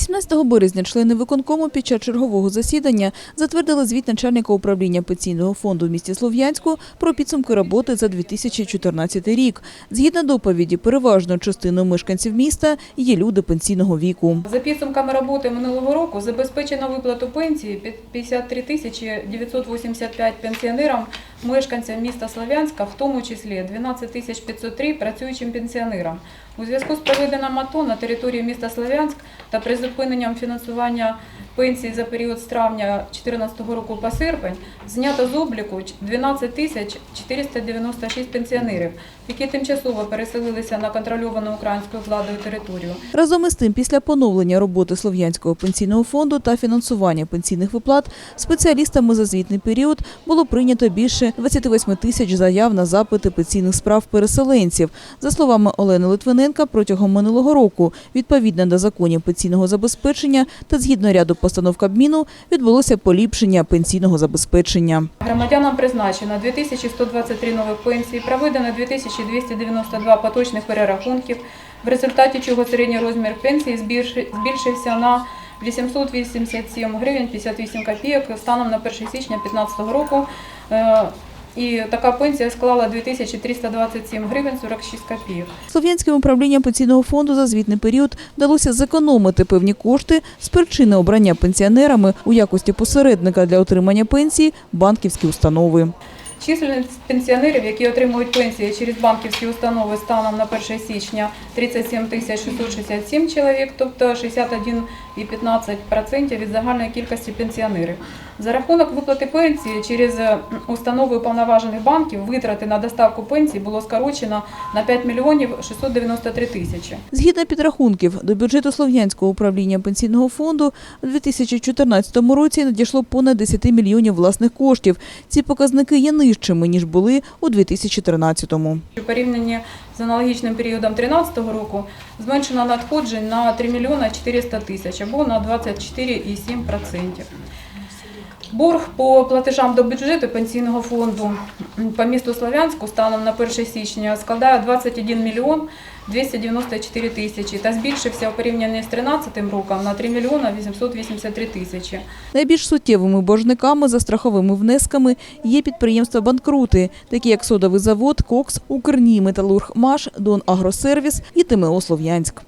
18 березня члени виконкому під час чергового засідання затвердили звіт начальника управління пенсійного фонду в місті Слов'янську про підсумки роботи за 2014 рік. Згідно доповіді, переважною частиною мешканців міста є люди пенсійного віку. За підсумками роботи минулого року забезпечено виплату пенсії під 53 тисячі 985 пенсіонерам, мешканцям міста Слов'янська, в тому числі 12 тисяч 503 працюючим пенсіонерам. У зв'язку з проведенням АТО на території міста Слов'янськ та призупиненням фінансування пенсії за період з травня 2014 року по серпень знято з обліку 12 тисяч 496 пенсіонерів, які тимчасово переселилися на контрольовану українською владою територію. Разом із тим, після поновлення роботи Слов'янського пенсійного фонду та фінансування пенсійних виплат спеціалістами за звітний період було прийнято більше 28 тисяч заяв на запити пенсійних справ переселенців. За словами Олени Литвиненка, протягом минулого року, відповідно до законів пенсійного забезпечення та згідно ряду постанов Кабміну, відбулося поліпшення пенсійного забезпечення. Громадянам призначено 2123 нових пенсій, проведено 2292 поточних перерахунків, в результаті чого середній розмір пенсії збільши- збільшився на 887 гривень 58 копійок станом на 1 січня 2015 року. І така пенсія склала 2327 гривень 46 копійок. Слов'янським управлінням пенсійного фонду за звітний період вдалося зекономити певні кошти з причини обрання пенсіонерами у якості посередника для отримання пенсії банківські установи. Чисельність пенсіонерів, які отримують пенсії через банківські установи станом на 1 січня 37 тисяч 667 чоловік, тобто 61,15% від загальної кількості пенсіонерів. За рахунок виплати пенсії через е, установи уповноважених банків витрати на доставку пенсії було скорочено на 5 мільйонів 693 тисячі. Згідно підрахунків, до бюджету Слов'янського управління пенсійного фонду у 2014 році надійшло понад 10 мільйонів власних коштів. Ці показники є нижчими, ніж були у 2013-му. У порівнянні з аналогічним періодом 2013 року зменшено надходжень на 3 мільйона 400 тисяч або на 24,7%. Борг по платежам до бюджету пенсійного фонду по місту Слов'янську станом на 1 січня складає 21 мільйон 294 тисячі та збільшився у порівнянні з 2013 роком на 3 мільйона 883 тисячі. Найбільш суттєвими боржниками за страховими внесками є підприємства-банкрути, такі як Содовий завод, Кокс, Укрній, Металург Маш, Дон Агросервіс і ТМО Слов'янськ.